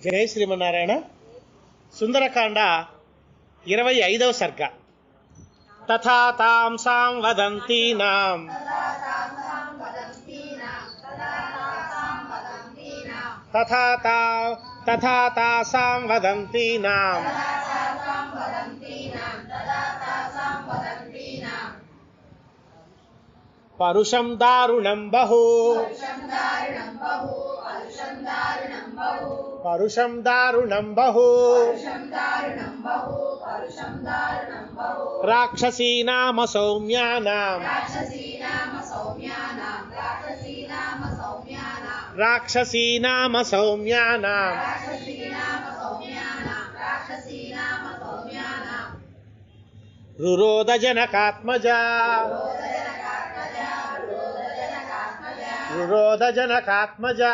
జయ శ్రీమన్నారాయణ సుందరకాండ ఇరవై ఐదవ సర్గ తథా తాంసాం వదంతీనాం తథా తా తథా తాసాం వదంతీనాం పరుషం దారుణం బహు परुषं दारुणं बहु। राक्षसी नाम सौम्यानाम् राक्षसी नाम सौम्यानाम् रुरोदजनकात्मजा। रुरोदजनकात्मजा।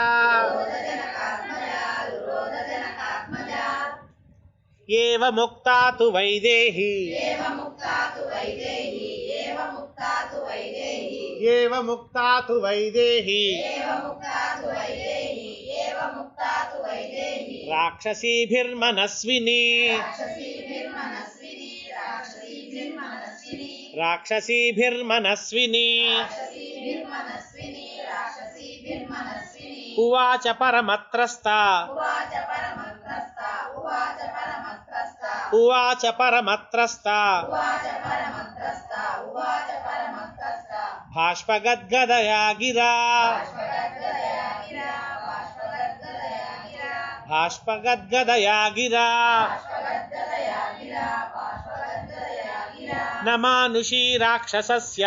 एव मुक्ता तु वैदेही एव मुक्ता तु वैदेही। राक्षसीभिर्मनस्विनी। राक्षसीभिर्मनस्विनी उवाच परमत्रस्ता। उवाच परमत्रस्ता भाष्पगद्गदया गिरा। भाष्पगद्गदया गिरा। न मानुषी राक्षसस्य।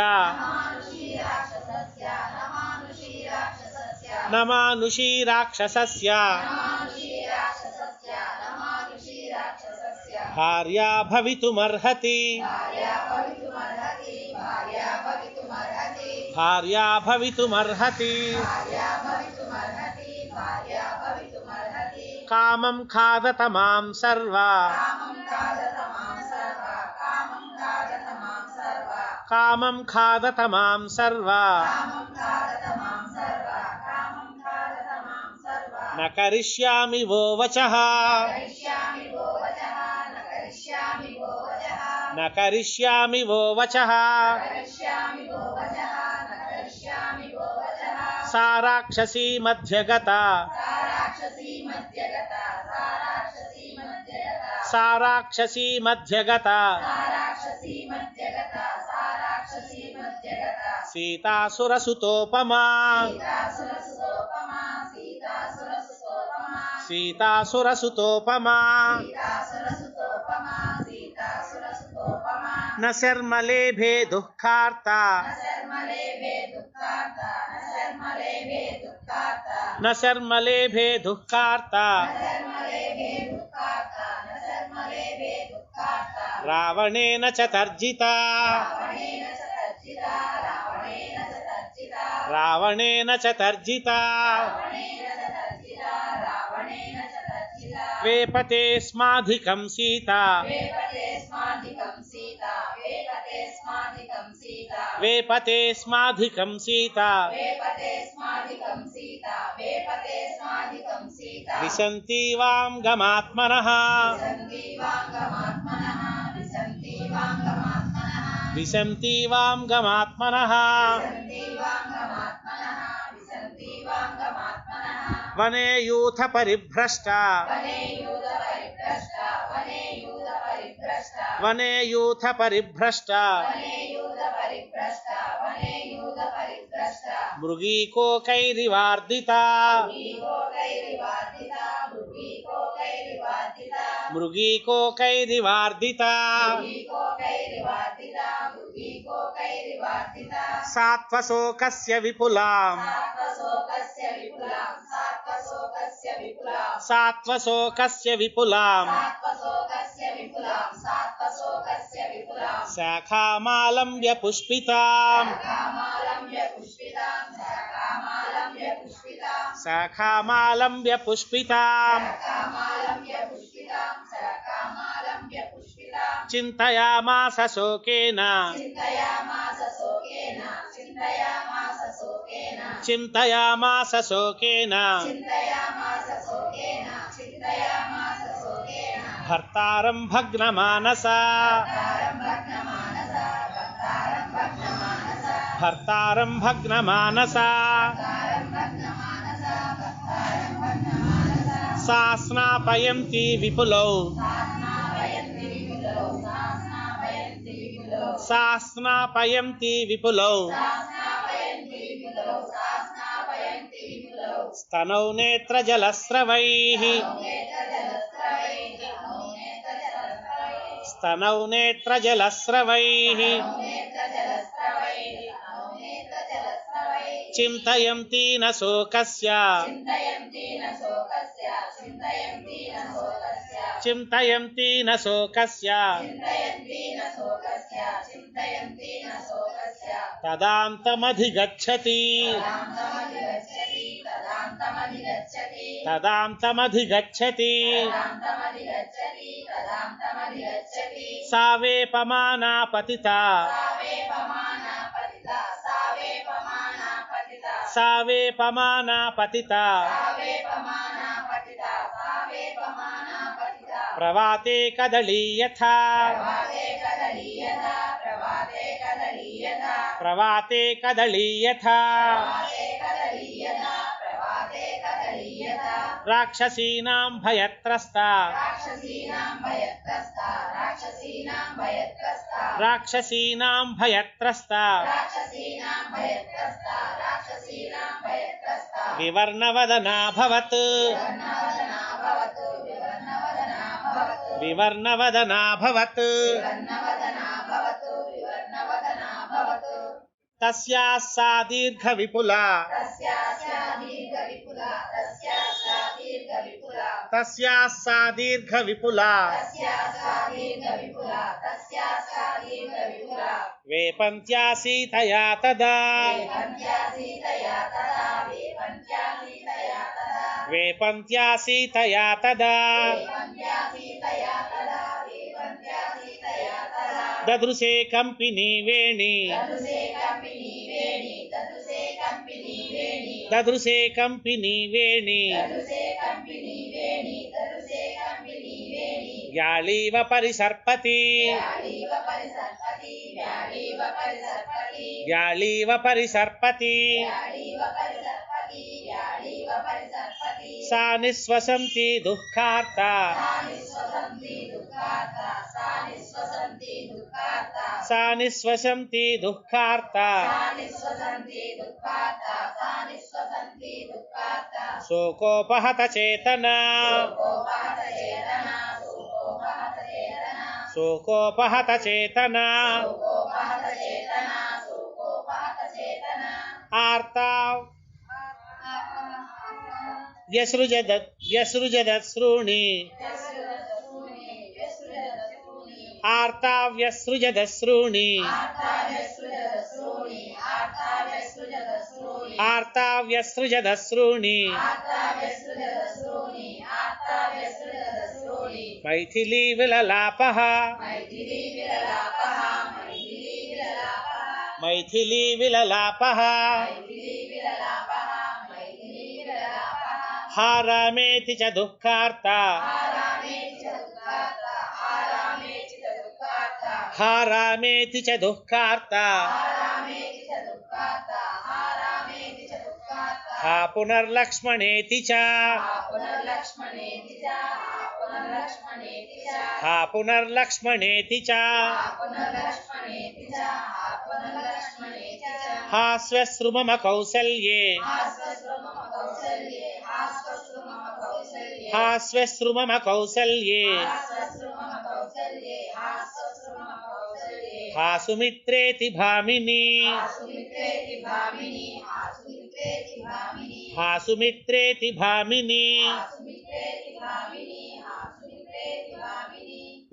न मानुषी राक्षसस्य। भार्या भवितुमर्हति। भार्या भवितुमर्हति। कामं खादत माँ सर्वा। कामं खादत माँ सर्वा। न करिष्यामि वो वचः। न करिष्यामि वो वचः सा राक्षसी मध्यगता। सा राक्षसी मध्यगता सीतासुरसुतोपमा। सीतासुरसुतोपमा। न शर्मलेभे दुःखार्ता न शर्मलेभे दुःखार्ता रावणेन च तर्जिता। रावणेन च तर्जिता। वेपते स्माधिकं सीता। वेपते स्माधिकं सीता विसन्ति वां गमात्मनः। विसन्ति वां गमात्मनः। वने यूथ परिभ्रष्टा वने यूथ परिभ्रष्टा మృగీకోకైరివార్ధితా. మృగీకోకైరివార్ధితా సాత్వశోకస్య విపులాం. సాత్వశోకస్య విపులాం శాఖామాలం వ్యపుష్పితాం శాఖామాలంబ్య పుష్పితాం. చింతయామాస శోకేన. చింతయామాస శోకేన భర్తారం భగ్నమానసా. భర్తారం భగ్నమానసా सा स्नापयन्ती विपुलौ सा स्नापयन्ती विपुलौ। स्तनौ नेत्रजलस्रवैः। स्तनौ नेत्रजलस्रवैः चिन्तयन्ती न शोकस्य। चिन्तयन्ती न शोकस्य। तदान्तमधिगच्छति। तदान्तमधिगच्छति सा वेपमाना पतिता सा वेपमाना पतिता प्रवाते कदली यथा प्रवाते कदली यथा राक्षसीनां भयत्रस्ता राक्षसीनां भयत्रस्ता विवर्णवदनाभवत् विवर्णवदनाभवत्। तस्याः सा दीर्घविपुला। तस्याः सा दीर्घविपुला वेपन्त्यासीतया तदा। वेपन्त्यासीतया तदा। ददृशे कम्पिनी वेणी। ददृशे कम्पिनी वेणी। याळीव परिसर्पति। याळीव परिसर्पति। सा निःश्वसन्ति दुःखार्ता। सा निःश्वसन्ति दुःखार्ता। शोकोपहत चेतना शोकोपहत चेतना आर्ता। व्यसृजद व्यसृजदश्रूणि आर्ता व्यसृजदश्रूणि मैथिली विललापः मैथिली विललापः हारामेति च दुःखार्ता। हारामेति च दुःखार्ता हा पुनर्लक्ष्मणेति च। हा पुनर्लक्ष्मणेति च हा स्वश्रुमम कौसल्ये हा स्वश्रुमम कौसल्ये हा सुमित्रेति भामिनी हा सुमित्रेति भामिनी।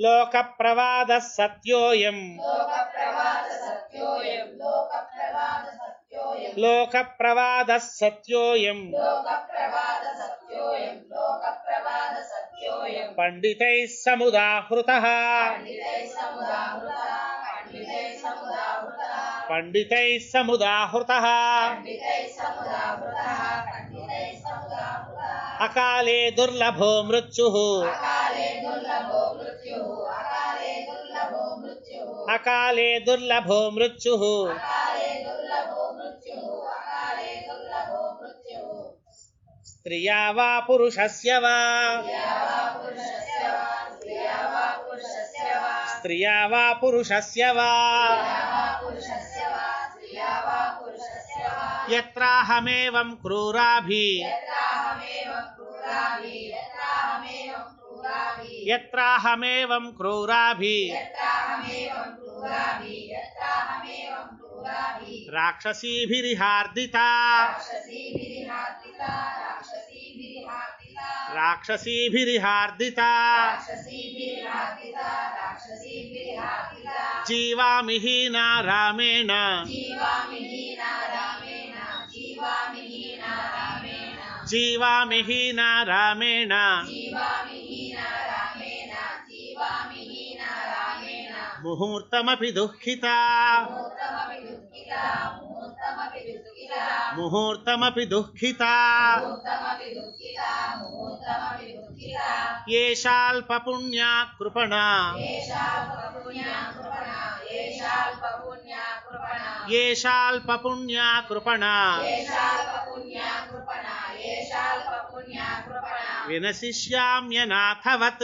लोकप्रवादः सत्योऽयम् लोक प्रवाद सत्योऽयम् पंडित समुदाहृतः। पंडित समुदाहृतः। अकाले दुर्लभो मृत्यु। अकाले दुर्लभो मृत्यु। स्त्रिया वा पुरुषस्य वा। स्त्रिया वा पुरुषस्य वा। यत्राहमेवं क्रूराभि। यत्राहमेवं क्रूराभि। राक्षसीभिर्हार्दिता। जीवामि हीना रामेण। जीवामि हीना रामेण। मुहूर्तमपि दुःखिता। मुहूर्तमपि दुःखिता। येषाल्पपुण्या कृपणा। येषाल्पपुण्या कृपणा। विनशिष्याम्यनाथवत्।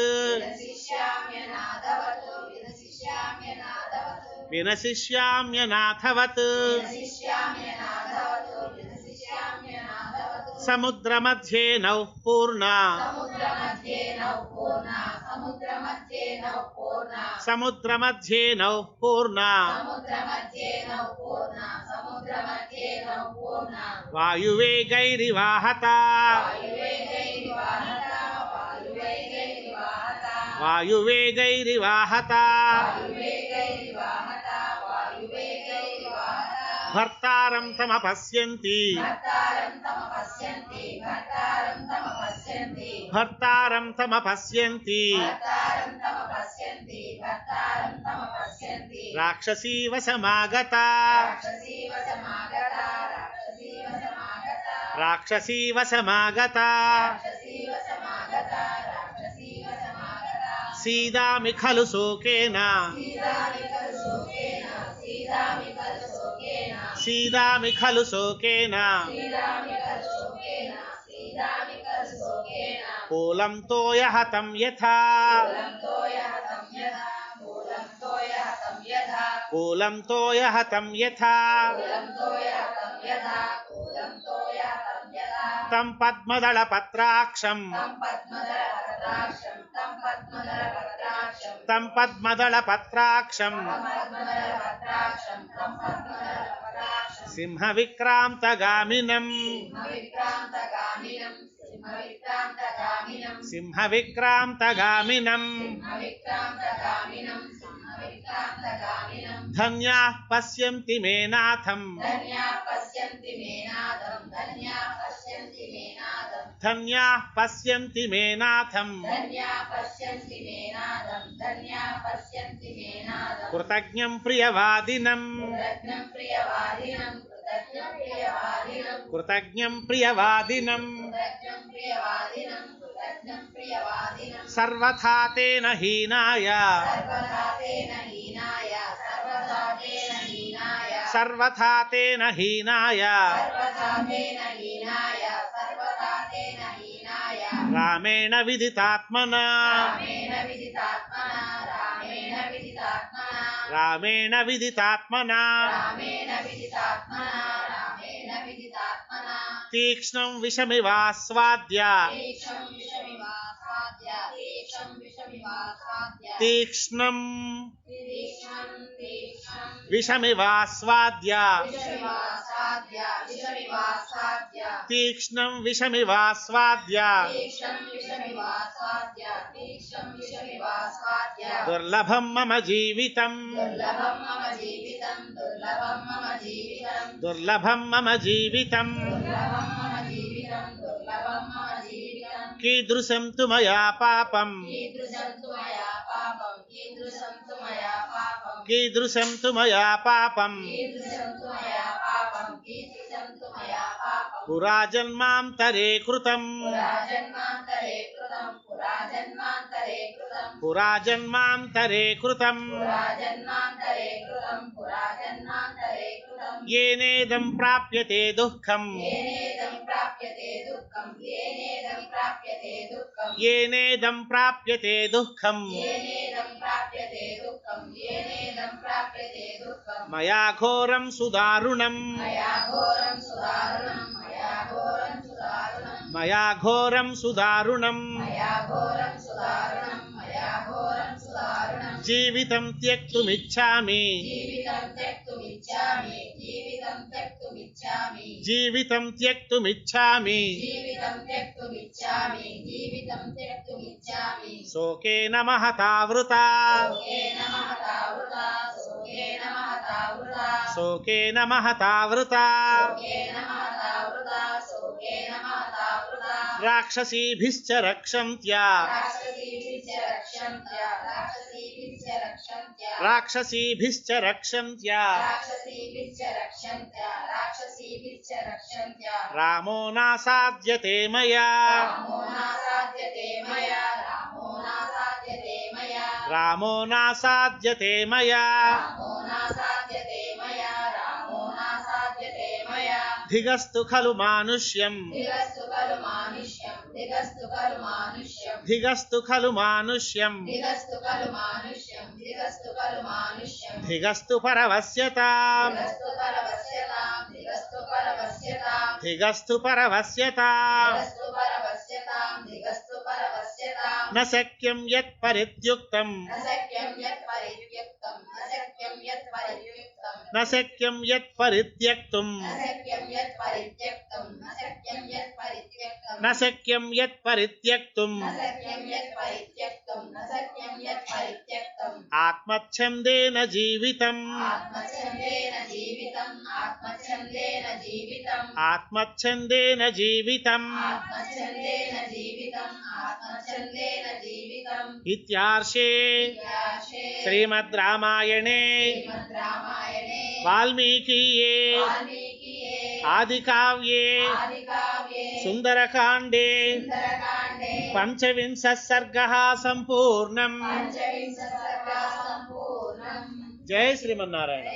विनशिष्याम्यनाथवत्। వినశిష్యామ్యనాథవత్ సముద్రమధ్యే నౌ పూర్ణ. సముద్రమధ్యే నౌ పూర్ణ. వాయువేగైరివాహత వాయువేగైరివాహత భర్తారం తమపశ్యంతి. భర్తారం తమపశ్యంతి రాక్షసీవ సమాగత. రాక్షసీవ సమాగత సీదామి ఖలు శోకేన సీదామి सीदामि खलु शोकेन कोलं तोयहतं यथा। कोलं तोयहतं यथा। తం పద్మదళ పత్రాక్షం. తం పద్మదళ పత్రాక్షం సింహ విక్రాంతగామినం సింహ విక్రాంతగామినం ధన్యా పశ్యంతి ధన్యా పశ్యంతి మే నాథం धन्या पश्यन्ति मे नाथम् कृतज्ञं प्रियवादिनम्। कृतज्ञं प्रियवादिनम् सर्वथा तेन हीनाय। सर्वथा तेन हीनाय। रामेण विदितात्मना। रामेण विदितात्मना तीक्ष्णं विषमिवास्वाद्य। तीक्ष्णं विषमिवास्वाद्य। तीक्ष्णं विषमिवास्वाद्य। दुर्लभं मम जीवितम्। दुर्लभं मम जीवितम् कीदृशं तु मया पापम्। कीदृशं तु मया पापम् पुरा घोरम कृतम् कृतम्। प्राप्यते दुःखम्। प्राप्यते दुःखम् मया सुदारुणम्। सुदारुणं मया घोरं सुदारुणम् मया घोरं सुदारुणं मया घोरं सुदारुणं जीवितं राक्षसीभिश्च रक्षन्त्या। राक्षसीभिश्च रक्षन्त्या। रामो नासाद्यते मया। रामो नासाद्यते मया। धिगस्तु खलु मानुष्यम्। धिगस्तु खलु मानुष्यं धिगस्तु खलु मानुष्यं धिगस्तु खलु मानुष्यम्। धिगस्तु खलु धिगस्तु परवस्यताम्। धिगस्तु परवस्यतां धिगस्तु परवस्यतां धिगस्तु परवस्यताम्। धिगस्तु न शक्यं यत् परित्युक्तम्। न शक्यं यत् न शक्यं यत् परित्यक्तुम्। न शक्यं यत् परित्यक्तं न शक्यं यत् परित्यक्तं आत्मच्छन्देन जीवितम्। आत्मच्छन्देन जीवितम् इत्यार्षे श्रीमद् रामायणे। వాల్మీకియే ఆది కావ్యే సుందరకాండే పంచవింశ సర్గ సంపూర్ణం. జయ శ్రీమన్నారాయణ.